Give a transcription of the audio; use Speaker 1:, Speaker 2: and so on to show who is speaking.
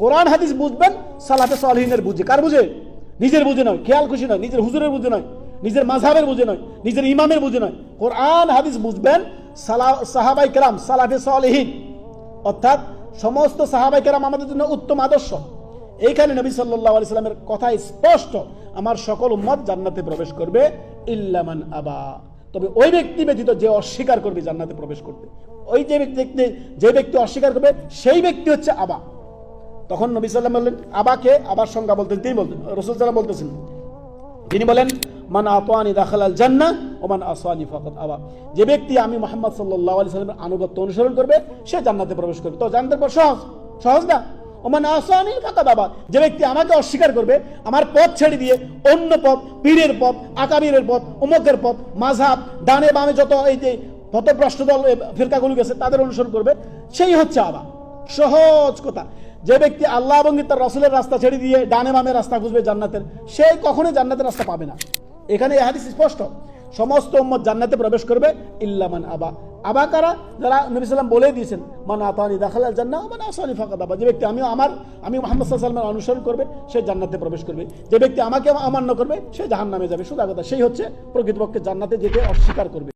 Speaker 1: কোরআন হাদিস বুঝবেন সালাফে সালহিনের বুঝে। কার বুঝে? নিজের বুঝে নয়, খেয়াল খুশি নয়, নিজের হুজুরের বুঝে নয়, নিজের মাঝহাবের বুঝে নয়, নিজের ইমামের বুঝে নয়। কোরআন হাদিস বুঝবেন, সালা, সাহাবাই কেরাম সালাফে সালহীন। অর্থাৎ সমস্ত সাহাবাই কেরাম আমাদের জন্য উত্তম আদর্শ। এইখানে নবী সাল্লাহ আলি সাল্লামের কথা স্পষ্ট, আমার সকল উম্মত জান্নাতে প্রবেশ করবে ইল্লামান আবা। তবে ওই ব্যক্তি ব্যতীত যে অস্বীকার করবে জান্নাতে প্রবেশ করতে। ওই যে ব্যক্তি যে ব্যক্তি অস্বীকার করবে, সেই ব্যক্তি হচ্ছে আবা। তখন নবী সাল্লাম বললেন, আবাকে? আবার সংজ্ঞা বলতেন, তিনি বলতেন, রসুল সাল্লাম বলতেছেন। তিনি বলেন, মান আতোয়ানি দাখাল আল জান্না ও মান আসওয়ানি ফাকাত আবা। যে ব্যক্তি আমি মোহাম্মদ সাল্লাল্লাহু আলাইহি সাল্লামের আনুগত্য অনুসরণ করবে, সে জান্নাতে প্রবেশ করবে। তো জান্নাতের পর সহজ সহজ না? ওমান আসানি ফাকাত আবা। যে ব্যক্তি আমাকে অস্বীকার করবে, আমার পথ ছেড়ে দিয়ে অন্য পথ, পীরের পথ, আকাবিরের পথ, উমকের পথ মাঝহাব ডানে বামে যত এই যে পথভ্রষ্ট দল ফিরকাগুলো গেছে, তাদের অনুসরণ করবে, সেই হচ্ছে আবা। সহজ কথা। যে ব্যক্তি আল্লাহ এবং তার রসুলের রাস্তা ছেড়ে দিয়ে ডানে বামে রাস্তা খুঁজবে জান্নাতের, সে কখনোই জান্নাতের রাস্তা পাবে না। এখানে এই হাদিস স্পষ্ট। সমস্ত উম্মত জান্নাতে প্রবেশ করবে ইল্লামান আবা। আবা কারা? যারা নবী সাল্লাম বলে দিয়েছেন, মান আতানি দাখাল জান্না মানে আসানি ফাঁকা আবা। যে ব্যক্তি আমি আমার, আমি মোহাম্মদ সাল্লামের অনুসরণ করবে, সে জান্নাতে প্রবেশ করবে। যে ব্যক্তি আমাকে অমান্য করবে, সে জাহান্নামে যাবে। শুধু কথা সেই হচ্ছে প্রকৃতপক্ষে জান্নাতে যেতে অস্বীকার করবে।